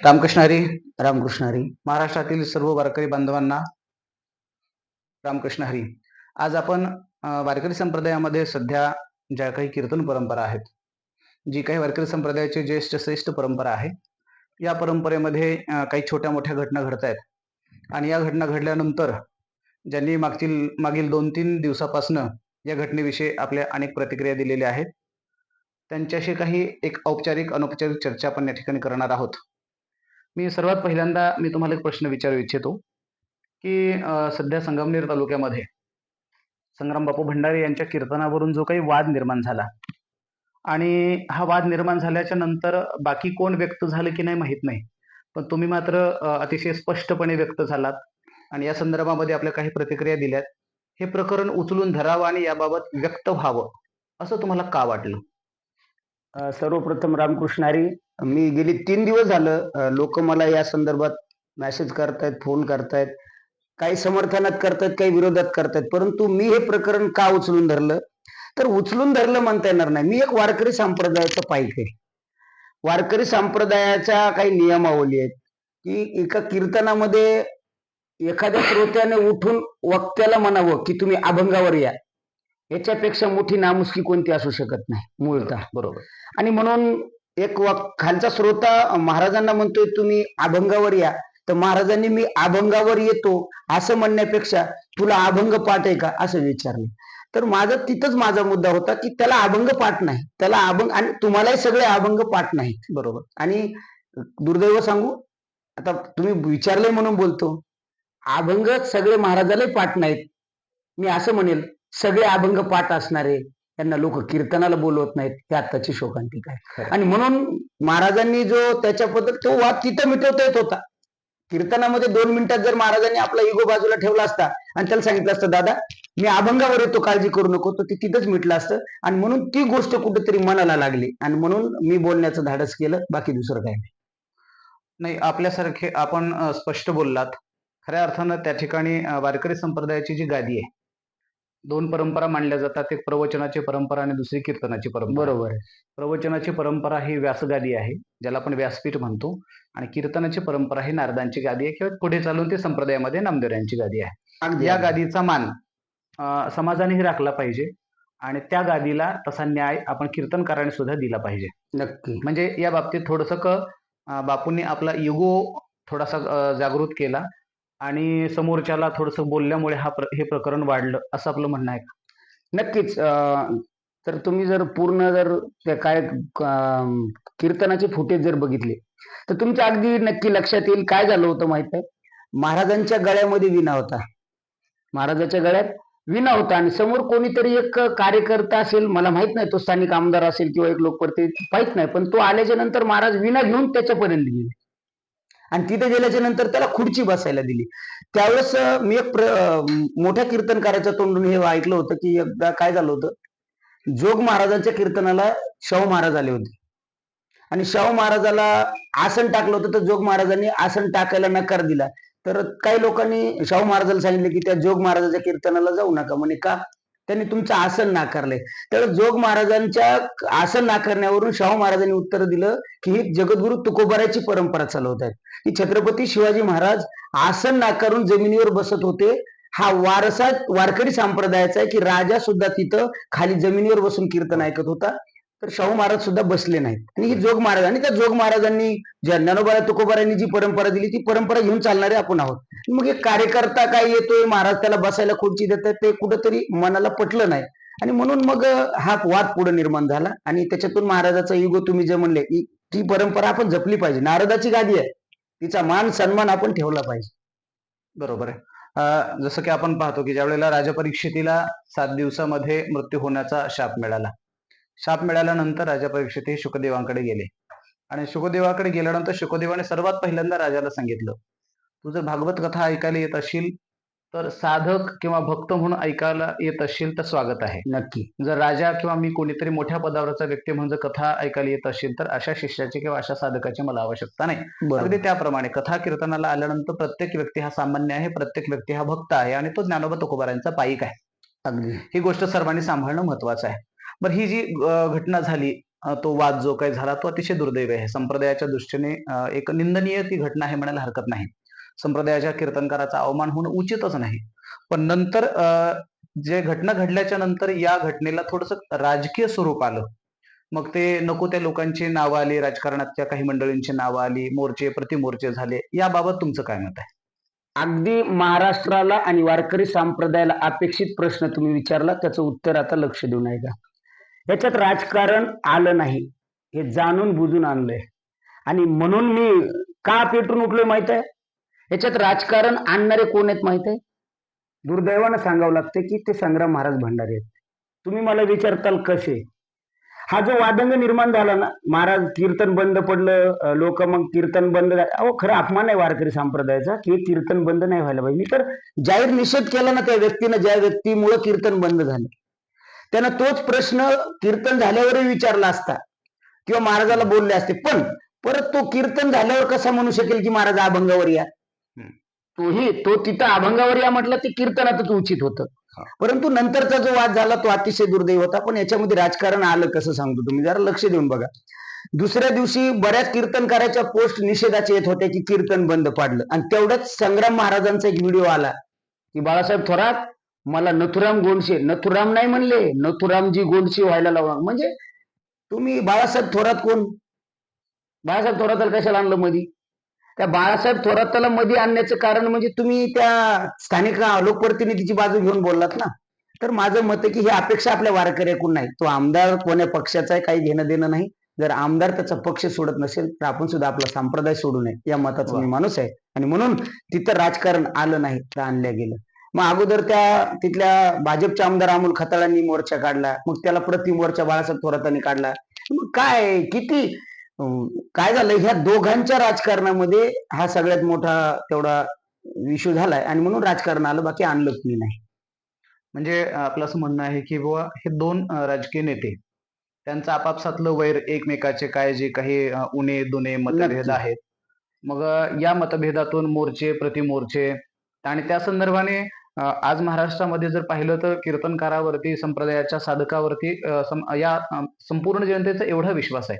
रामकृष्ण हरी रामकृष्ण हरी. महाराष्ट्रातील सर्व वारकरी बांधवांना रामकृष्ण हरी. आज आपण वारकरी संप्रदायामध्ये सध्या ज्या काही कीर्तन परंपरा आहेत जी काही वारकरी संप्रदायाची ज्येष्ठ श्रेष्ठ परंपरा आहे या परंपरेमध्ये काही छोट्या मोठ्या घटना घडत आहेत. आणि या घटना घडल्यानंतर ज्यांनी मागतील मागील दोन तीन दिवसापासनं या घटनेविषयी आपल्या अनेक प्रतिक्रिया दिलेल्या आहेत त्यांच्याशी काही एक औपचारिक अनौपचारिक चर्चा आपण या ठिकाणी करणार आहोत. मी सर्वात पहिल्यांदा मी तुम्हाला एक प्रश्न विचारू इच्छितो की सध्या संगमनेर तालुक्यामध्ये संग्राम बापू भंडारे यांच्या कीर्तनावरून जो काही वाद निर्माण झाला आणि हा वाद निर्माण झाल्याच्यानंतर बाकी कोण व्यक्त झालं की नाही माहीत नाही पण तुम्ही मात्र अतिशय स्पष्टपणे व्यक्त झालात आणि या संदर्भामध्ये आपल्या काही प्रतिक्रिया दिल्यात. हे प्रकरण उचलून धरावं आणि याबाबत व्यक्त व्हावं असं तुम्हाला का वाटलं? सर्वप्रथम रामकृष्ण हरी. मी गेली तीन दिवस झालं लोक मला या संदर्भात मेसेज करतायत फोन करतायत. काही समर्थनात करतायत काही विरोधात करतायत. परंतु मी हे प्रकरण का उचलून धरलं? तर उचलून धरलं म्हणता येणार नाही. मी एक वारकरी संप्रदायाचा पाईक आहे वारकरी संप्रदायाच्या काही नियमावली आहेत. की एका कीर्तनामध्ये एखाद्या श्रोत्याने उठून वक्त्याला म्हणावं की तुम्ही अभंगावर या. याच्यापेक्षा मोठी नामुष्की कोणती असू शकत नाही मूळतः. बरोबर आणि म्हणून एक खालचा श्रोता महाराजांना म्हणतोय तुम्ही अभंगावर या. तर महाराजांनी मी अभंगावर येतो असं म्हणण्यापेक्षा तुला अभंग पाठ आहे का? असं विचारलं. तर माझा तिथंच माझा मुद्दा होता की त्याला अभंग पाठ नाही. त्याला अभंग आणि तुम्हालाही सगळे अभंग पाठ नाहीत. बरोबर. आणि दुर्दैव सांगू आता तुम्ही विचारलंय म्हणून बोलतो अभंग सगळे महाराजालाही पाठ नाहीत. मी असं म्हणेल सगळे अभंग पाठ असणारे त्यांना लोक कीर्तनाला बोलवत नाहीत हे आत्ताची शोकांतिक आहे. आणि म्हणून महाराजांनी जो त्याच्याबद्दल तो वाद तिथं मिटवता येत होता. कीर्तनामध्ये दोन मिनिटात जर महाराजांनी आपला इगो बाजूला ठेवला असता आणि त्याला सांगितलं असतं दादा मी अभंगावर येतो काळजी करू नको. तर ती तिथंच मिटलं असतं. आणि म्हणून ती गोष्ट कुठेतरी मनाला लागली. आणि म्हणून मी बोलण्याचं धाडस केलं बाकी दुसरं काही नाही. नाही आपल्यासारखे आपण स्पष्ट बोललात. खऱ्या अर्थानं त्या ठिकाणी वारकरी संप्रदायाची जी गादी आहे दोन परंपरा मांडल्या जातात. एक प्रवचनाची परंपरा आणि दुसरी कीर्तनाची परंपरा. बरोबर आहे. प्रवचनाची परंपरा ही व्यासगादी आहे ज्याला आपण व्यासपीठ म्हणतो. आणि कीर्तनाची परंपरा ही नारदांची गादी आहे किंवा पुढे चालून ती संप्रदायामध्ये नामदेवांची गादी आहे. या. गादीचा मान समाजानेही राखला पाहिजे आणि त्या गादीला तसा न्याय आपण कीर्तनकाराने सुद्धा दिला पाहिजे. नक्की. म्हणजे या बाबतीत थोडंसं बापूंनी आपला युगो थोडासा जागृत केला. आणि समोरच्याला थोडंसं बोलल्यामुळे हा प्र- हे प्रकरण वाढलं असं आपलं म्हणणं आहे. का? नक्कीच अं, तर तुम्ही जर पूर्ण जर त्या काय कीर्तनाचे फुटेज जर बघितले तर तुमच्या अगदी नक्की लक्षात येईल काय झालं होतं माहीत आहे? महाराजांच्या गळ्यामध्ये विना होता. महाराजाच्या गळ्यात विना होता आणि समोर कोणीतरी एक कार्यकर्ता असेल मला माहीत नाही तो स्थानिक आमदार असेल किंवा एक लोकप्रतिनिधी माहीत नाही पण तो आल्याच्यानंतर महाराज विना घेऊन त्याच्यापर्यंत गेले. आणि तिथे गेल्याच्यानंतर त्याला खुर्ची बसायला दिली. त्यावेळेस मी एक प्र- मोठ्या कीर्तनकाराच्या तोंडून हे ऐकलं होतं की एकदा काय झालं होतं? जोग महाराजांच्या कीर्तनाला शाहू महाराज आले होते. आणि शाहू महाराजाला आसन टाकलं होतं तर जोग महाराजांनी आसन टाकायला नकार दिला. तर काही लोकांनी शाहू महाराजाला सांगितलं की त्या जोग महाराजाच्या कीर्तनाला जाऊ नका. म्हणे का? त्यांनी तुमचं आसन नाकारलंय. तर जोग महाराजांच्या आसन नाकारण्यावरून शाहू महाराजांनी उत्तर दिलं की ही जगद्गुरु तुकोबाराची परंपरा चालवत आहेत. की छत्रपती शिवाजी महाराज आसन नाकारून जमिनीवर बसत होते. हा वारसा वारकरी संप्रदायाचा आहे की राजा सुद्धा तिथं खाली जमिनीवर बसून कीर्तन ऐकत होता. तर शाहू महाराज सुद्धा बसले नाहीत. आणि ही जोग महाराज आणि त्या जोग महाराजांनी ज्या ज्ञानोबा तुकोबारांनी जी परंपरा दिली ती परंपरा घेऊन चालणारे आपण आहोत. मग एक कार्यकर्ता काय येतोय महाराज त्याला बसायला खुर्ची देतात ते कुठंतरी मनाला पटलं नाही. आणि म्हणून मग हा वाद पुढे निर्माण झाला. आणि त्याच्यातून महाराजाचा युग तुम्ही जे म्हणले की ती परंपरा आपण जपली पाहिजे. नारदाची गादी आहे. तिचा मान सन्मान आपण ठेवला पाहिजे. बरोबर आहे. जसं की आपण पाहतो की ज्यावेळेला राजा राजपरीक्षितीला सात दिवसामध्ये मृत्यू होण्याचा शाप मिळाला शाप मिळाल्यानंतर राजा परीक्षित हे शुकदेवांकडे गेले. आणि शुकदेवाकडे गेल्यानंतर शुकदेवाने सर्वात पहिल्यांदा राजाला सांगितलं तू जर भागवत कथा ऐकायला येत असशील तर साधक किंवा भक्त म्हणून ऐकायला येत असशील तर स्वागत आहे. नक्की. जर राजा किंवा मी कोणीतरी मोठ्या पदावरचा व्यक्ती म्हणजे कथा ऐकायला येत असेल तर अशा शिष्याची किंवा अशा साधकाची मला आवश्यकता नाही. अगदी त्याप्रमाणे कथा कीर्तनाला आल्यानंतर प्रत्येक व्यक्ती हा सामान्य आहे प्रत्येक व्यक्ती हा भक्त आहे आणि तो ज्ञानोबा तुकोबारांचा पाईक आहे. अगदी. ही गोष्ट सर्वांनी सांभाळणं महत्वाचं आहे. बरं ही जी घटना झाली तो वाद जो काही झाला तो अतिशय दुर्दैवी आहे. संप्रदायाच्या दृष्टीने एक निंदनीय ती घटना आहे म्हणायला हरकत नाही. संप्रदायाच्या कीर्तनकाराचा अवमान होणं उचितच नाही. पण नंतर जे घटना घडल्याच्या नंतर या घटनेला थोडस राजकीय स्वरूप आलं. मग ते नको त्या लोकांची नावं आली राजकारणातल्या काही मंडळींची नावं आली मोर्चे प्रतिमोर्चे झाले. याबाबत तुमचं काय मत आहे? अगदी महाराष्ट्राला आणि वारकरी संप्रदायाला अपेक्षित प्रश्न तुम्ही विचारला त्याचं उत्तर आता लक्ष देऊन ऐका. याच्यात राजकारण आलं नाही. हे जाणून बुजून आणलंय. आणि म्हणून मी का पेटून उठलोय माहीत आहे याच्यात राजकारण आणणारे कोण आहेत माहीत आहे दुर्दैवानं सांगावं लागतं की ते संग्राम महाराज भंडारे आहेत. तुम्ही मला विचारताल कसे? हा जो वादंग निर्माण झाला ना महाराज कीर्तन बंद पडलं लोक मग कीर्तन बंद अहो खरं अपमान आहे वारकरी संप्रदायाचा की कीर्तन बंद नाही व्हायला पाहिजे. मी तर जाहीर निषेध केला ना त्या व्यक्तीनं ज्या व्यक्तीमुळे कीर्तन बंद झालं. त्यानं तोच प्रश्न कीर्तन झाल्यावरही विचारला असता. किंवा महाराजाला बोलले असते पण परत तो कीर्तन झाल्यावर कसा म्हणू शकेल की महाराज अभंगावर या. तोही तो तिथं अभंगावर या म्हटलं ते कीर्तनातच उचित होतं. परंतु नंतरचा जो वाद झाला तो अतिशय दुर्दैव होता. पण याच्यामध्ये राजकारण आलं कसं सांगतो तुम्ही? जरा लक्ष देऊन बघा. दुसऱ्या दिवशी बऱ्याच कीर्तनकाराच्या पोस्ट निषेधाचे येत होत्या की कीर्तन बंद पाडलं. आणि तेवढ्याच संग्राम महाराजांचा एक व्हिडिओ आला की बाळासाहेब थोरात मला नथुराम गोंडसे नथुराम नाही म्हणले नथुरामजी गोंडसे व्हायला लावणार म्हणजे तुम्ही बाळासाहेब थोरात कोण? बाळासाहेब थोराताला कशाला आणलं मधी? त्या बाळासाहेब थोराताला मध्ये आणण्याचं कारण म्हणजे तुम्ही त्या स्थानिक लोकप्रतिनिधीची बाजू घेऊन बोललात ना? तर माझं मत आहे की ही अपेक्षा आपल्या वारकऱ्याकडून नाही. तो आमदार कोण्या पक्षाचा आहे काही घेणं देणं नाही. जर आमदार त्याचा पक्ष सोडत नसेल तर आपण सुद्धा आपला संप्रदाय सोडू नये. या मताचा मी माणूस आहे. आणि म्हणून तिथं राजकारण आलं नाही तर आणलं गेलं. मग अगोदर त्या तिथल्या भाजपच्या आमदार अमोल खताळांनी मोर्चा काढला. मग त्याला प्रति मोर्चा बाळासाहेब थोरातांनी काढला. मग काय किती काय झालं? ह्या दोघांच्या राजकारणामध्ये हा सगळ्यात मोठा तेवढा इश्यू झालाय आणि म्हणून राजकारण आलं बाकी आणलंच मी नाही. म्हणजे आपलं असं म्हणणं आहे की बुवा हे दोन राजकीय नेते त्यांचं आपापसातलं वैर एकमेकाचे काय जे काही उणे दुणे मतभेद. आहेत. मग या मतभेदातून मोर्चे प्रतिमोर्चे आणि त्या संदर्भाने आज महाराष्ट्रामध्ये जर पाहिलं तर कीर्तनकारावरती संप्रदायाच्या साधकावरती या संपूर्ण जनतेचा एवढा विश्वास आहे.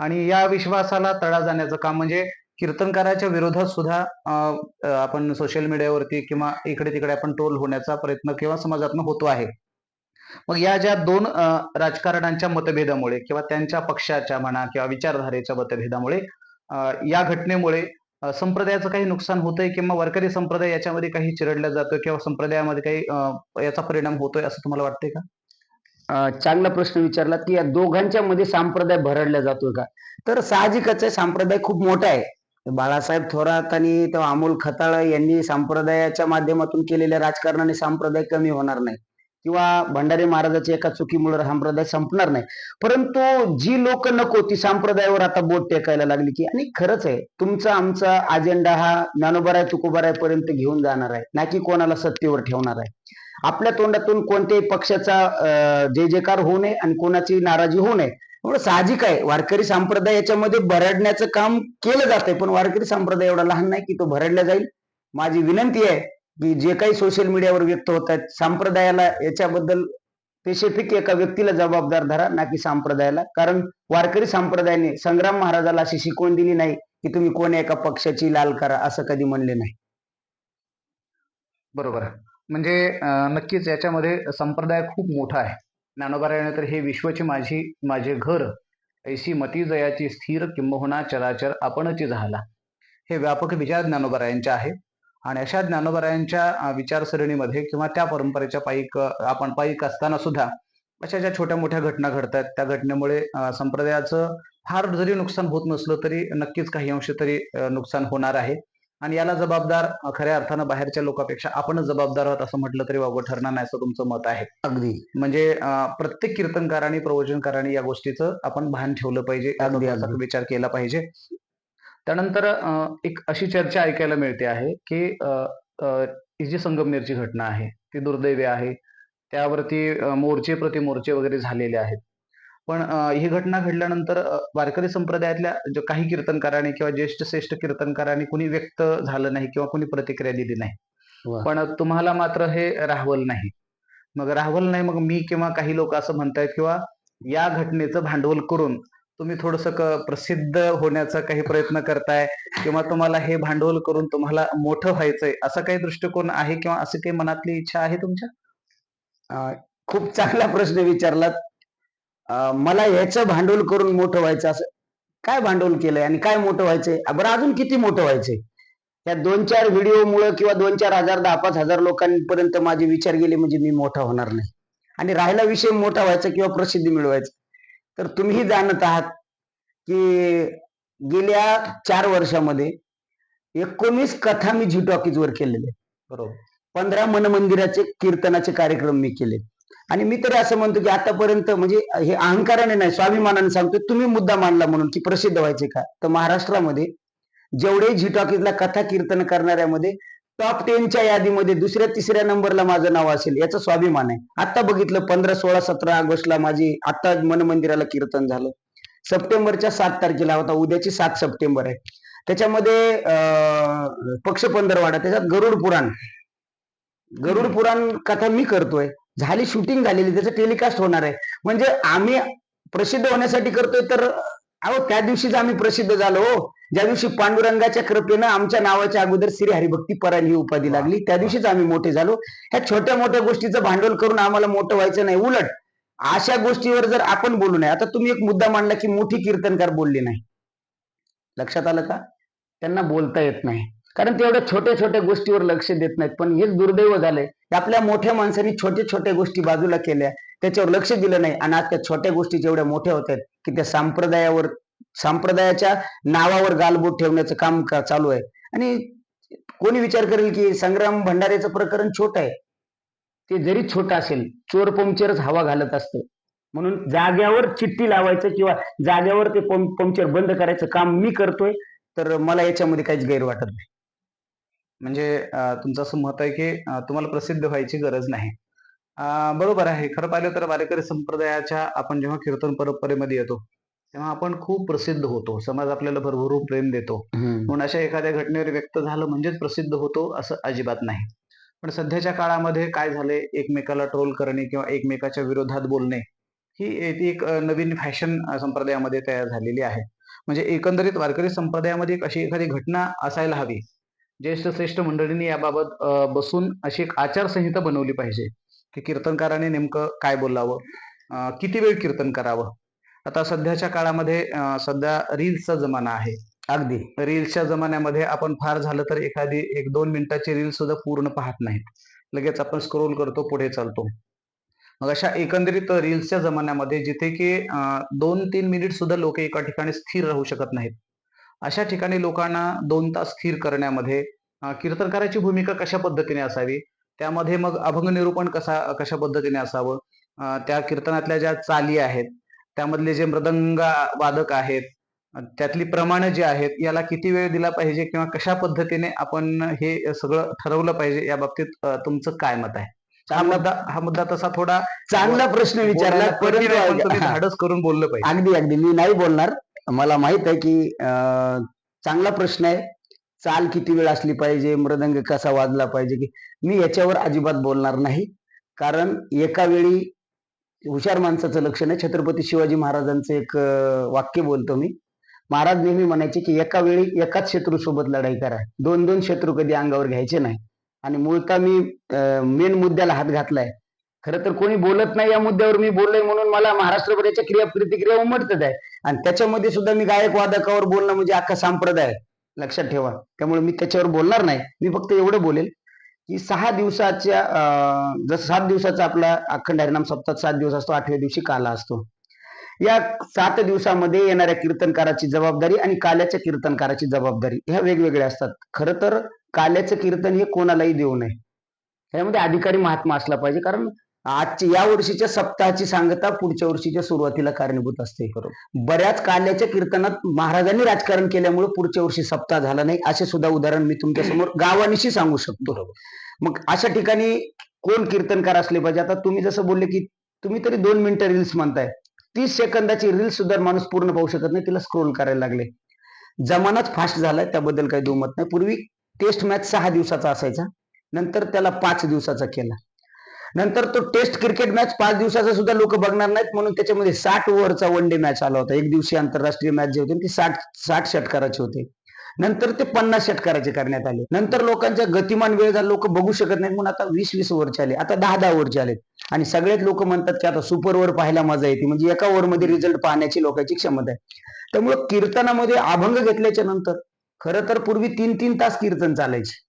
आणि या विश्वासाला तडा जाण्याचं काम म्हणजे कीर्तनकाराच्या विरोधात सुद्धा आपण सोशल मीडियावरती किंवा इकडे तिकडे आपण ट्रोल होण्याचा प्रयत्न किंवा समाजातनं होतो आहे. मग या ज्या दोन राजकारणांच्या मतभेदामुळे किंवा त्यांच्या पक्षाच्या म्हणा किंवा विचारधारेच्या मतभेदामुळे या घटनेमुळे संप्रदायाचं काही नुकसान होतंय किंवा वारकरी संप्रदाय याच्यामध्ये काही चिरडला जातोय किंवा संप्रदायामध्ये काही याचा परिणाम होतोय असं तुम्हाला वाटतंय का? चांगला प्रश्न विचारला की या दोघांच्या मध्ये संप्रदाय भरडला जातोय का? तर साहजिकच आहे संप्रदाय खूप मोठा आहे. बाळासाहेब थोरात आणि अमोल खताळ यांनी संप्रदायाच्या माध्यमातून केलेल्या राजकारणाने संप्रदाय कमी होणार नाही. किंवा भंडारी महाराजाच्या एका चुकीमुळे संप्रदाय संपणार नाही. परंतु जी लोक नको ती संप्रदायावर आता बोट टेकायला लागली की आणि खरंच आहे तुमचा आमचा अजेंडा हा ज्ञानोबराय तुकोबराय पर्यंत घेऊन जाणार आहे. ना की कोणाला सत्तेवर ठेवणार आहे. आपल्या तोंडातून कोणत्याही पक्षाचा जे जय जयकार होऊ नये आणि कोणाची नाराजी होऊ नये. एवढं साहजिक आहे. वारकरी संप्रदाय याच्यामध्ये भरडण्याचं काम केलं जात आहे पण वारकरी संप्रदाय एवढा लहान नाही की तो भरडला जाईल. माझी विनंती आहे की जे काही सोशल मीडियावर व्यक्त होत आहेत संप्रदायाला याच्याबद्दल स्पेसिफिक एका व्यक्तीला जबाबदार धरा ना की संप्रदायाला. कारण वारकरी संप्रदायाने संग्राम महाराजाला अशी शिकवण दिली नाही की तुम्ही कोणी एका पक्षाची लाल करा असं कधी म्हणले नाही. बरोबर. आहे म्हणजे नक्कीच याच्यामध्ये संप्रदाय खूप मोठा आहे. ज्ञानोबारायाने तर हे विश्वची माझी माझे घर ऐशी मती जयाची स्थिर किंबहुना चराचर आपणची झाला. हे व्यापक विचार ज्ञानोबारायांचे आहे आणि अशा ज्ञानोबारायांच्या विचारसरणीमध्ये किंवा त्या परंपरेच्या पायीक अं, आपण पायीक असताना सुद्धा अशा ज्या छोट्या मोठ्या घटना घडतात त्या घटनेमुळे संप्रदायाचं फार जरी नुकसान होत नसलं तरी नक्कीच काही अंश तरी नुकसान होणार आहे. आणि याला जबाबदार खऱ्या अर्थानं बाहेरच्या लोकांपेक्षा आपणच जबाबदार आहोत असं म्हटलं तरी वावगं ठरणार नाही असं तुमचं मत आहे. अगदी. म्हणजे प्रत्येक कीर्तनकाराने प्रवचनकाराने या गोष्टीचं आपण भान ठेवलं पाहिजे. विचार केला पाहिजे. त्यानंतर एक अशी चर्चा ऐकायला मिळते आहे की ही जी संगमनेरची घटना आहे ती दुर्दैवी आहे. त्यावरती मोर्चे प्रतिमोर्चे वगैरे झालेले आहेत. पण ही घटना घडल्यानंतर वारकरी संप्रदायातल्या जो काही कीर्तनकारांनी किंवा ज्येष्ठ श्रेष्ठ कीर्तनकारांनी कुणी व्यक्त झालं नाही किंवा कुणी प्रतिक्रिया दिली नाही. पण तुम्हाला मात्र हे राहवल नाही. मग राहवल नाही मग मी किंवा काही लोक असं म्हणतायत किंवा या घटनेचं भांडवल करून तुम्ही थोडस प्रसिद्ध होण्याचा काही प्रयत्न करताय किंवा तुम्हाला हे भांडवल करून तुम्हाला मोठं व्हायचंय असा काही दृष्टिकोन आहे किंवा असं काही मनातली इच्छा आहे तुमच्या? खूप चांगला प्रश्न विचारलात. मला ह्याचं भांडवल करून मोठं व्हायचं असं काय भांडवल केलंय आणि काय मोठं व्हायचंय? बरं अजून किती मोठं व्हायचंय? या दोन चार व्हिडिओमुळे किंवा दोन चार हजार दहा पाच हजार लोकांपर्यंत माझे विचार गेले म्हणजे मी मोठा होणार नाही. आणि राहिला विषय मोठा व्हायचा किंवा प्रसिद्धी मिळवायचं. तर तुम्ही जाणत आहात की गेल्या चार वर्षामध्ये एकोणीस कथा मी झी टॉकीज वर केलेले. बरोबर. पंधरा मनमंदिराचे कीर्तनाचे कार्यक्रम मी केले. आणि मी तरी असं म्हणतो की आतापर्यंत म्हणजे हे अहंकाराने नाही स्वाभिमानाने सांगतो तुम्ही मुद्दा मांडला म्हणून की प्रसिद्ध व्हायचे का? तर महाराष्ट्रामध्ये जेवढे झी टॉकीजला कथा कीर्तन करणाऱ्यामध्ये टॉप टेनच्या यादीमध्ये दुसऱ्या तिसऱ्या नंबरला माझं नाव असेल याचा स्वाभिमान आहे. आता बघितलं पंधरा सोळा सतरा ऑगस्टला माझी आता मनमंदिराला कीर्तन झालं. सप्टेंबरच्या सात तारखेला होता उद्याची सात सप्टेंबर आहे. त्याच्यामध्ये अं, पक्ष पंधरवाडा त्याच्यात गरुड पुराण. गरुड पुराण कथा मी करतोय. झाली शूटिंग झालेली त्याचं टेलिकास्ट होणार आहे. म्हणजे आम्ही प्रसिद्ध होण्यासाठी करतोय तर अहो त्या दिवशीच आम्ही प्रसिद्ध झालो हो. ज्या दिवशी पांडुरंगाच्या कृपेनं आमच्या नावाच्या अगोदर श्री हरिभक्ती परायण ही उपाधी लागली त्या दिवशीच आम्ही मोठे झालो. ह्या छोट्या मोठ्या गोष्टीचं भांडवल करून आम्हाला मोठं व्हायचं नाही उलट. अशा गोष्टीवर जर आपण बोलू नये आता तुम्ही एक मुद्दा मांडला की मोठी कीर्तनकार बोलले नाही. लक्षात आलं का? त्यांना बोलता येत नाही. कारण ते एवढ्या छोट्या छोट्या गोष्टीवर लक्ष देत नाहीत. पण हेच दुर्दैव झालंय. आपल्या मोठ्या माणसांनी छोट्या छोट्या गोष्टी बाजूला केल्या. त्याच्यावर लक्ष दिलं नाही. आणि आज त्या छोट्या गोष्टी जेवढ्या मोठ्या होत आहेत की त्या संप्रदायावर संप्रदायाच्या नावावर गालबोट ठेवण्याचं काम का- चालू आहे? आणि कोणी विचार करेल की संग्राम भंडारेचं प्रकरण छोट आहे. ते जरी छोटं असेल चोर पंक्चरच हवा घालत असतं. म्हणून जाग्यावर चिठ्ठी लावायचं किंवा जाग्यावर ते पंप पंक्चर बंद करायचं काम मी करतोय तर मला याच्यामध्ये काहीच गैर वाटत नाही. म्हणजे तुमचं असं मत आहे की तुम्हाला प्रसिद्ध व्हायची गरज नाही. बरोबर आहे. खरं पाहिलं तर वारकरी संप्रदायाच्या आपण जेव्हा कीर्तन परंपरेमध्ये येतो तेव्हा आपण खूप प्रसिद्ध होतो. समाज आपल्याला भरभरून प्रेम देतो. म्हणून अशा एखाद्या घटनेवर व्यक्त झालं म्हणजेच प्रसिद्ध होतो असं अजिबात नाही. पण सध्याच्या काळामध्ये काय झाले एकमेकाला ट्रोल करणे किंवा एकमेकाच्या विरोधात बोलणे ही ती एक नवीन फॅशन संप्रदायामध्ये तयार झालेली आहे. म्हणजे एकंदरीत वारकरी संप्रदायामध्ये एक अशी एखादी घटना असायला हवी. ज्येष्ठ श्रेष्ठ मंडळींनी याबाबत बसून अशी एक आचारसंहिता बनवली पाहिजे. की कीर्तनकाराने नेमकं काय बोलावं? किती वेळ कीर्तन करावं? आता सध्याच्या काळामध्ये सध्या रील्सचा जमाना आहे. अगदी. रील्सच्या जमान्यामध्ये आपण फार झालं तर एखादी एक दोन मिनिटाची रील सुद्धा पूर्ण पाहत नाहीत. लगेच आपण स्क्रोल करतो पुढे चालतो. मग अशा एकंदरीत रील्सच्या जमान्यामध्ये जिथे की दोन तीन मिनिट सुद्धा लोक एका ठिकाणी स्थिर राहू शकत नाहीत. अशा ठिकाणी लोकांना दोन तास स्थिर करण्यामध्ये कीर्तनकाराची भूमिका कशा पद्धतीने असावी? त्यामध्ये मग अभंग निरूपण कसा कशा पद्धतीने असावं? त्या कीर्तनातल्या ज्या चाली आहेत त्यामधले जे मृदंग वादक आहेत त्यातली प्रमाण जे आहेत याला किती वेळ दिला पाहिजे किंवा कशा पद्धतीने आपण हे सगळं ठरवलं पाहिजे या बाबतीत तुमचं काय मत आहे? हा मुद्दा हा मुद्दा तसा थोडा चांगला प्रश्न विचारला. धाडस करून बोललं पाहिजे. अगदी अगदी. मी नाही बोलणार. मला माहीत आहे की चांगला प्रश्न आहे. चाल किती वेळ असली पाहिजे? मृदंग कसा वाजला पाहिजे? की मी याच्यावर अजिबात बोलणार नाही. कारण एका वेळी हुशार माणसाचं लक्षण आहे. छत्रपती शिवाजी महाराजांचं एक वाक्य बोलतो मी. महाराज नेहमी म्हणायचे की एका वेळी एकाच शत्रू सोबत लढाई करा. दोन दोन शत्रू कधी अंगावर घ्यायचे नाही. आणि मुळता मी मेन मुद्द्याला हात घातलाय. खरं तर कोणी बोलत नाही या मुद्द्यावर मी बोललोय म्हणून मला महाराष्ट्रभराच्या क्रिया प्रतिक्रिया उमटत आहे. आणि त्याच्यामध्ये सुद्धा मी गायक वादकावर बोलणं म्हणजे अख्खा संप्रदाय आहे. लक्षात ठेवा. त्यामुळे मी त्याच्यावर बोलणार नाही. मी फक्त एवढं बोलेल की सहा दिवसाच्या जसं सात दिवसाचा आपला अखंड हरिनाम सप्ताह सात दिवस असतो आठव्या दिवशी काला असतो. या सात दिवसामध्ये येणाऱ्या कीर्तनकाराची जबाबदारी आणि काल्याच्या कीर्तनकाराची जबाबदारी ह्या वेगवेगळ्या असतात. खरं तर काल्याचं कीर्तन हे कोणालाही देऊ नये. ह्यामध्ये अधिकारी महात्मा असला पाहिजे. कारण आजची या वर्षीच्या सप्ताहाची सांगता पुढच्या वर्षीच्या सुरुवातीला कारणीभूत असते. बऱ्याच काल्याच्या कीर्तनात महाराजांनी राजकारण केल्यामुळे पुढच्या वर्षी सप्ताह झाला नाही असे सुद्धा उदाहरण मी तुमच्यासमोर गावानिशी सांगू शकतो. मग अशा ठिकाणी कोण कीर्तनकार असले पाहिजे? आता तुम्ही जसं बोलले की तुम्ही तरी दोन मिनिटं रील्स म्हणताय. तीस सेकंदाची रील्स सुद्धा माणूस पूर्ण पाहू शकत नाही तिला स्क्रोल करायला लागले. जमानाच फास्ट झालाय त्याबद्दल काही दुमत नाही. पूर्वी टेस्ट मॅच सहा दिवसाचा असायचा. नंतर त्याला पाच दिवसाचा केला. नंतर तो टेस्ट क्रिकेट मॅच पाच दिवसाचा सुद्धा लोक बघणार नाहीत म्हणून त्याच्यामध्ये साठ ओव्हरचा वन डे मॅच आला होता. एक दिवशी आंतरराष्ट्रीय मॅच जे होते ती साठ साठ षटकाराचे होते. नंतर ते पन्नास षटकाराचे करण्यात आले. नंतर लोकांच्या गतिमान वेळ झाला लोक बघू शकत नाहीत म्हणून आता वीस वीस ओव्हरचे आले. आता दहा दहा ओव्हरचे आले आणि सगळेच लोक म्हणतात की आता सुपर ओव्हर पाहायला मजा येते. म्हणजे एका ओव्हरमध्ये रिझल्ट पाहण्याची लोकांची क्षमता आहे. त्यामुळे कीर्तनामध्ये अभंग घेतल्याच्या नंतर खरं तर पूर्वी तीन तीन तास कीर्तन चालायचे.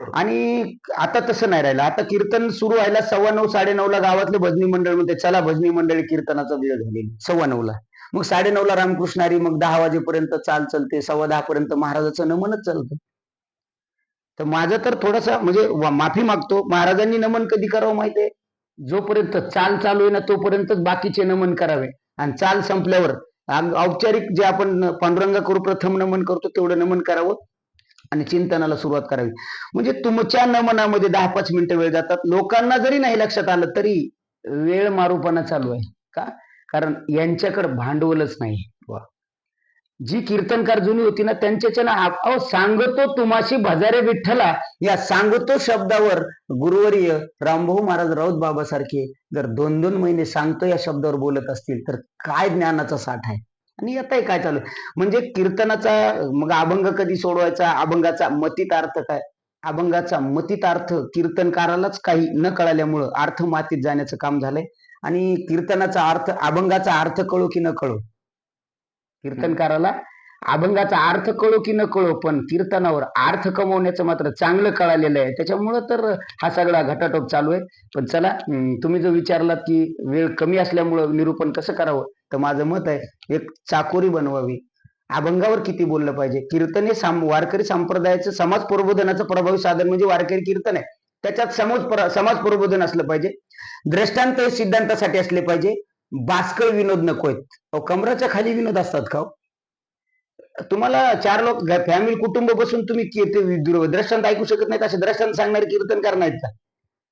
आणि आता तसं नाही राहिलं. आता कीर्तन सुरू व्हायला सव्वा नऊ साडे ला गावातलं भजनी मंडळ म्हणते चला भजनी मंडळी कीर्तनाचा वेळ झाली सव्वा ला मग साडे ला रामकृष्णारी मग दहा वाजेपर्यंत चाल चलते. सव्वा दहा पर्यंत महाराजाचं नमनच चालतं. तर माझं तर थोडासा म्हणजे माफी मागतो. महाराजांनी नमन कधी करावं माहितीये? जोपर्यंत चाल चालू आहे ना तोपर्यंतच बाकीचे नमन करावे. आणि चाल संपल्यावर औपचारिक जे आपण पांडुरंगा करू प्रथम नमन करतो तेवढं नमन करावं. आणि चिंतनाला सुरुवात करावी. म्हणजे तुमच्या नमनामध्ये दहा पाच मिनिटं वेळ जातात. लोकांना जरी नाही लक्षात आलं तरी वेळ मारूपणा चालू आहे. का? कारण यांच्याकडे भांडवलच नाही. वा. जी कीर्तनकार जुनी होती ना त्यांच्या ना अहो सांगतो तुमाशी भजारे विठ्ठला. या सांगतो शब्दावर गुरुवर्य रामभाऊ महाराज राऊत बाबासारखे जर दोन दोन महिने सांगतो या शब्दावर बोलत असतील तर काय ज्ञानाचा साठ आहे? आणि आता काय चालू? म्हणजे कीर्तनाचा मग अभंग कधी सोडवायचा? अभंगाचा मतीत अर्थ काय? अभंगाचा मतीत अर्थ कीर्तनकारालाच काही न कळाल्यामुळं अर्थ मातीत जाण्याचं काम झालंय. आणि कीर्तनाचा अर्थ अभंगाचा अर्थ कळो की न कळो? कीर्तनकाराला अभंगाचा अर्थ कळो की न कळो पण कीर्तनावर अर्थ कमवण्याचं मात्र चांगलं कळालेलं आहे. त्याच्यामुळं तर हा सगळा घटाटोप चालू आहे. पण चला तुम्ही जो विचारलात की वेळ कमी असल्यामुळं निरूपण कसं करावं तर माझं मत आहे एक चाकोरी बनवावी. अभंगावर किती बोललं पाहिजे? कीर्तन हे साम वारकरी संप्रदायाचं समाज प्रबोधनाचं प्रभावी साधन म्हणजे वारकरी कीर्तन आहे. त्याच्यात समाज समाज प्रबोधन असलं पाहिजे. दृष्टांत हे सिद्धांतासाठी असले पाहिजे. बास्कळ विनोद नको आहेत. अहो, कमराच्या खाली विनोद असतात का हो? तुम्हाला चार लोक फॅमिली कुटुंब बसून तुम्ही की- ते दृ- द्रष्टांत ऐकू शकत नाहीत असे द्रष्टांत सांगणारे कीर्तनकार नाहीत का?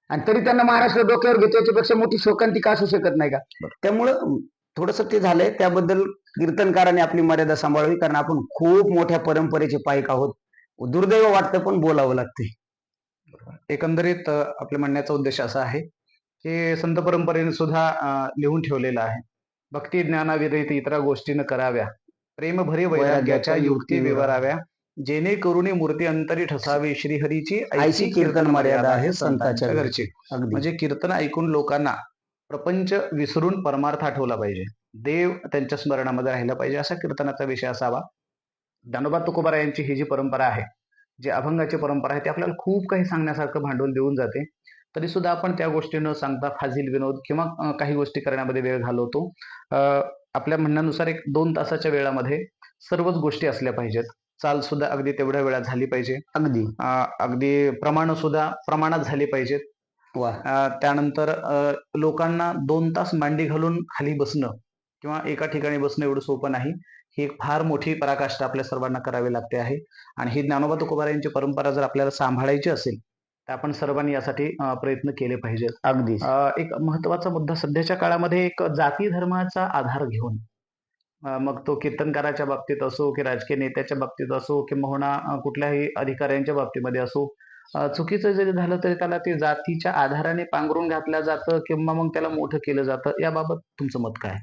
आणि तरी त्यांना महाराष्ट्र डोक्यावर घेतो याच्यापेक्षा मोठी शोकांतिका असू शकत नाही का? त्यामुळं थोडस ते झालंय त्याबद्दल कीर्तनकाराने आपली मर्यादा सांभाळावी कारण आपण खूप मोठ्या परंपरेचे पायक आहोत. दुर्दैव वाटतं पण बोलावं लागते एकंदरीत आपल्या म्हणण्याचा उद्देश असा आहे की संत परंपरेने सुद्धा लिहून ठेवलेलं आहे. भक्ती ज्ञानाविरहित इतर गोष्टी न कराव्या. प्रेम भरे वैराग्याच्या युक्ती विवराव्या. जेणे करुणी मूर्ती अंतरी ठसावी श्रीहरीची ऐशी कीर्तन मर्यादा आहे संतांच्या घरची. म्हणजे कीर्तन ऐकून लोकांना प्रपंच विसरून परमार्थ आठवला पाहिजे. देव त्यांच्या स्मरणामध्ये राहिला पाहिजे असा कीर्तनाचा विषय असावा. ज्ञानोबा तुकोबारा यांची ही जी परंपरा आहे जी अभंगाची परंपरा आहे ती आपल्याला खूप काही सांगण्यासारखं भांडवल देऊन जाते. तरी सुद्धा आपण त्या गोष्टी न सांगता फाजील विनोद किंवा काही गोष्टी करण्यामध्ये वेळ घालवतो. आपल्या म्हणण्यानुसार एक दोन तासाच्या वेळामध्ये सर्वच गोष्टी असल्या पाहिजेत. चाल सुद्धा अगदी तेवढ्या वेळात झाली पाहिजे. अगदी. अगदी प्रमाण सुद्धा प्रमाणात झाली पाहिजेत. त्यानंतर लोकांना दोन तास मांडी घालून खाली बसणं किंवा एका ठिकाणी बसणं एवढं सोपं नाही. ही एक फार मोठी पराकाष्ठा आपल्या सर्वांना करावी लागते आहे. आणि ही ज्ञानोबा तुकोबारा यांची परंपरा जर आपल्याला सांभाळायची असेल आपण सर्वांनी यासाठी प्रयत्न केले पाहिजेत. अगदी एक महत्त्वाचा मुद्दा सध्याच्या काळामध्ये एक जाती धर्माचा आधार घेऊन मग तो कीर्तनकाराच्या बाबतीत असो की राजकीय नेत्याच्या बाबतीत असो किंवा कुठल्याही अधिकाऱ्यांच्या बाबतीमध्ये असो चुकीचं जरी झालं तरी त्याला ते जातीच्या आधाराने पांघरून घातलं जातं किंवा मग त्याला मोठं केलं जातं याबाबत तुमचं मत काय?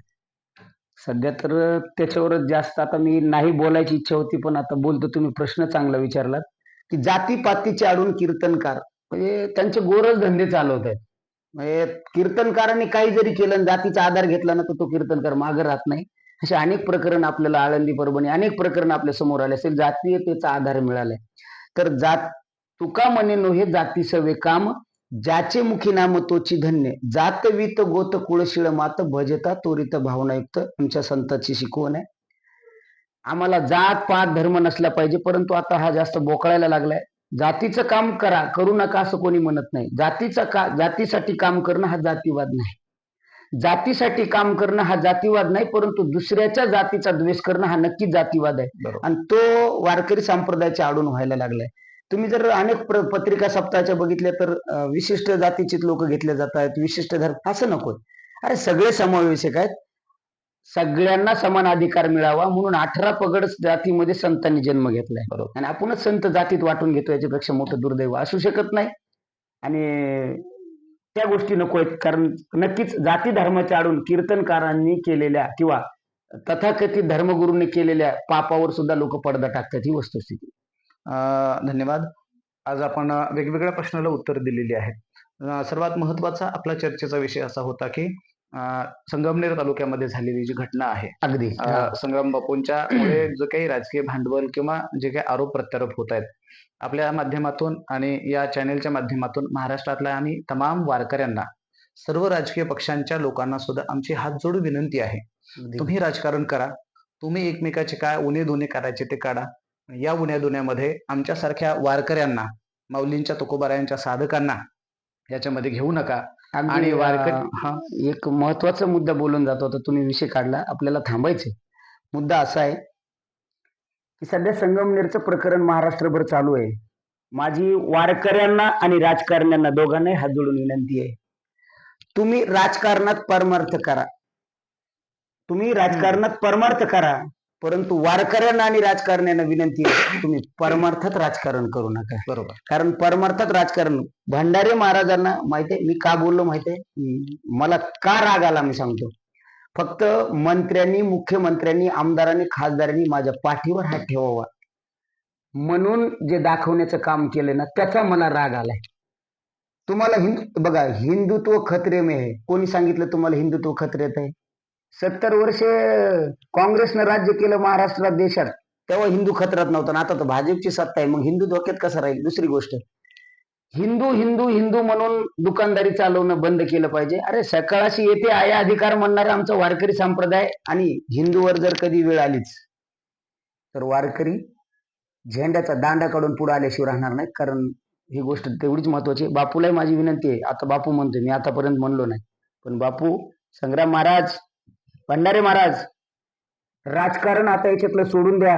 सध्या तर त्याच्यावरच जास्त आता मी नाही बोलायची इच्छा होती पण आता बोलतो तुम्ही प्रश्न चांगला विचारलात की जातीपातीचे आडून कीर्तनकार म्हणजे त्यांचे गोरज धंदे चालवत आहेत म्हणजे कीर्तनकारांनी काही जरी केलं जातीचा आधार घेतला ना तर तो कीर्तनकार मागे राहत नाही. असे अनेक प्रकरण आपल्याला आळंदी परभणी अनेक प्रकरण आपल्यासमोर आले असेल जातीयतेचा आधार मिळालाय. तर जात तुका म्हणे नो हे जाती सवे काम ज्याचे मुखी नाम तोची धन्य. जातवीत गोत कुळशिळ मात भजता तोरित भावनायुक्त आमच्या संताची शिकवण आहे. आम्हाला जात पात धर्म नसला पाहिजे परंतु आता हा जास्त बोकळायला लागलाय. जातीचं काम करा करू नका असं कोणी म्हणत नाही. जातीचा का जातीसाठी काम करणं हा जातीवाद नाही. जातीसाठी काम करणं हा जातीवाद नाही परंतु दुसऱ्याच्या जातीचा द्वेष करणं हा नक्कीच जातीवाद आहे. आणि तो वारकरी संप्रदायाच्या आडून व्हायला लागलाय. तुम्ही जर अनेक पत्रिका सप्ताहाच्या बघितल्या तर विशिष्ट जातीचे लोक घेतले जात आहेत विशिष्ट धर्म असं नको. अरे सगळे समावेशक आहेत. सगळ्यांना समान अधिकार मिळावा म्हणून अठरा पगड जातीमध्ये संतांनी जन्म घेतलाय. बरोबर. आणि आपणच संत जातीत वाटून घेतो याच्यापेक्षा मोठं दुर्दैव असू शकत नाही. आणि त्या गोष्टी नको आहेत कारण नक्कीच जाती धर्माच्या आडून कीर्तनकारांनी केलेल्या किंवा तथाकथित धर्मगुरूंनी केलेल्या पापावर सुद्धा लोक पडदा टाकतात ही वस्तुस्थिती. अ, धन्यवाद. आज आपण वेगवेगळ्या प्रश्नाला उत्तर दिलेली आहेत. सर्वात महत्त्वाचा आपला चर्चेचा विषय असा होता की संगमनेर तालुक्यामध्ये झालेली जी घटना आहे अगदी. संग्राम बापूंच्या मुळे जो काही राजकीय भांडवल किंवा जे काही आरोप प्रत्यारोप होत आहेत आपल्या माध्यमातून आणि या चॅनेलच्या माध्यमातून महाराष्ट्रातल्या आम्ही तमाम वारकऱ्यांना सर्व राजकीय पक्षांच्या लोकांना सुद्धा आमची हात जोडून विनंती आहे. तुम्ही राजकारण करा तुम्ही एकमेकाचे काय उणे दोन्ही करायचे ते काढा. या उन्या दुन्यामध्ये आमच्यासारख्या वारकऱ्यांना माऊलींच्या तुकोबारायांच्या साधकांना याच्यामध्ये घेऊ नका. आणि वारकरी हा एक महत्त्वाचा मुद्दा बोलून जातो. आता तुम्ही विषय काढला. आपल्याला थांबायचे मुद्दा असा आहे की सध्या संगमनेरचं प्रकरण महाराष्ट्रभर चालू आहे. माझी वारकऱ्यांना आणि राजकारण्यांना दोघांनाही हात जोडून विनंती आहे. तुम्ही राजकारणात परमार्थ करा. तुम्ही राजकारणात परमार्थ करा. परंतु वारकऱ्यांना आणि राजकारण्यांना विनंती आहे तुम्ही परमार्थात राजकारण करू नका. बरोबर. कारण परमार्थात राजकारण भंडारे महाराजांना माहितीये मी का बोललो माहितीये मला का राग आला मी सांगतो. फक्त मंत्र्यांनी मुख्यमंत्र्यांनी आमदारांनी खासदारांनी माझ्या पाठीवर हात ठेवावा. म्हणून जे दाखवण्याचं काम केलं ना त्याचा मला राग आलाय. तुम्हाला हिंदू बघा हिंदुत्व खतरे में आहे कोणी सांगितलं तुम्हाला हिंदुत्व खतरेत आहे सत्तर वर्ष काँग्रेसनं राज्य केलं महाराष्ट्रात देशात तेव्हा हिंदू खतरात नव्हता. आता तर भाजपची सत्ता आहे. मग हिंदू धोक्यात कसा राहील? दुसरी गोष्ट हिंदू हिंदू हिंदू म्हणून दुकानदारी चालवणं बंद केलं पाहिजे. अरे सकाळशी येते आया अधिकार म्हणणारा आमचा वारकरी संप्रदाय आणि हिंदूवर जर कधी वेळ आलीच तर वारकरी झेंड्याचा दांडा काढून पुढे आल्याशिवाय राहणार नाही. कारण ही गोष्ट तेवढीच महत्वाची बापूलाही माझी विनंती आहे. आता बापू म्हणतोय मी आतापर्यंत म्हणलो नाही. पण बापू संग्राम महाराज भंडारे महाराज राजकारण आता याच्यातलं सोडून द्या.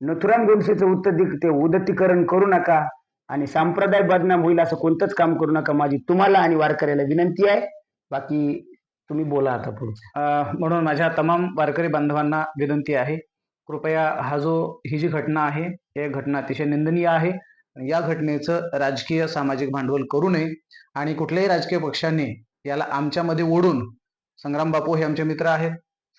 नथुराम गोडसेचं उत्तर ते उदतीकरण करू नका आणि संप्रदाय बदनाम होईल असं कोणतंच काम करू नका. माझी तुम्हाला आणि वारकऱ्याला विनंती आहे. बाकी तुम्ही बोला आता पुढचं. म्हणून माझ्या तमाम वारकरी बांधवांना विनंती आहे. कृपया हा जो ही जी घटना आहे ही घटना अतिशय निंदनीय आहे. या घटनेचं राजकीय सामाजिक भांडवल करू नये. आणि कुठल्याही राजकीय पक्षाने याला आमच्यामध्ये ओढून संग्राम बापू हे आमचे मित्र आहेत.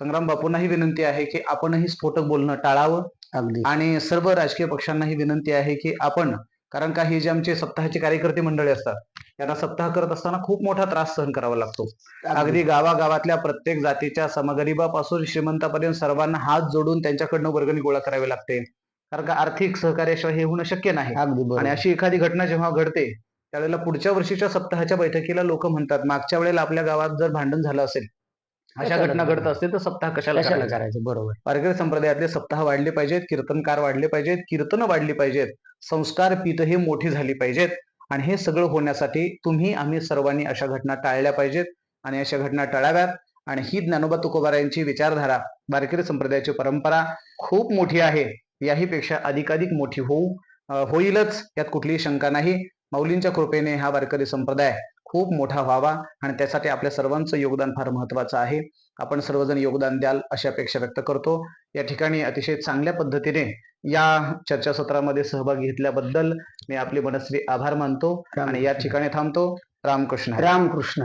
संग्राम बापूंनाही विनंती आहे की आपणही स्फोटक बोलणं टाळावं. अगदी. आणि सर्व राजकीय पक्षांनाही विनंती आहे की आपण कारण का हे जे आमचे सप्ताहाचे कार्यकर्ते मंडळी असतात त्यांना सप्ताह करत असताना खूप मोठा त्रास सहन करावा लागतो. अगदी. गावागावातल्या प्रत्येक जातीच्या समगरीबापासून श्रीमंतापर्यंत सर्वांना हात जोडून त्यांच्याकडनं वर्गणी गोळा करावी लागते. कारण का आर्थिक सहकार्याशिवाय हे होणं शक्य नाही. आणि अशी एखादी घटना जेव्हा घडते त्यावेळेला पुढच्या वर्षीच्या सप्ताहाच्या बैठकीला लोक म्हणतात मागच्या वेळेला आपल्या गावात जर भांडण झालं असेल अशा घटना घडत? असतील तर सप्ताह कशाला करायचा? बरोबर वारकरी संप्रदायातले सप्ताह वाढले पाहिजेत कीर्तनकार वाढले पाहिजेत कीर्तनं वाढली पाहिजेत संस्कार पीठ हे मोठी झाली पाहिजेत आणि हे सगळं होण्यासाठी तुम्ही आम्ही सर्वांनी अशा घटना टाळल्या पाहिजेत आणि अशा घटना टाळाव्यात आणि ही ज्ञानोबा तुकोबारायांची विचारधारा वारकरी संप्रदायाची परंपरा खूप मोठी आहे याही पेक्षा अधिकाधिक मोठी होऊ होईलच यात कुठलीही शंका नाही माऊलींच्या कृपेने हा वारकरी संप्रदाय खूप मोठा व्हावा आणि त्यासाठी आपल्या सर्वांचं योगदान फार महत्वाचं आहे. आपण सर्वजण योगदान द्याल अशी अपेक्षा व्यक्त करतो. या ठिकाणी अतिशय चांगल्या पद्धतीने या चर्चासत्रामध्ये सहभाग घेतल्याबद्दल मी आपले मनस्वी आभार मानतो आणि या ठिकाणी थांबतो. रामकृष्ण. रामकृष्ण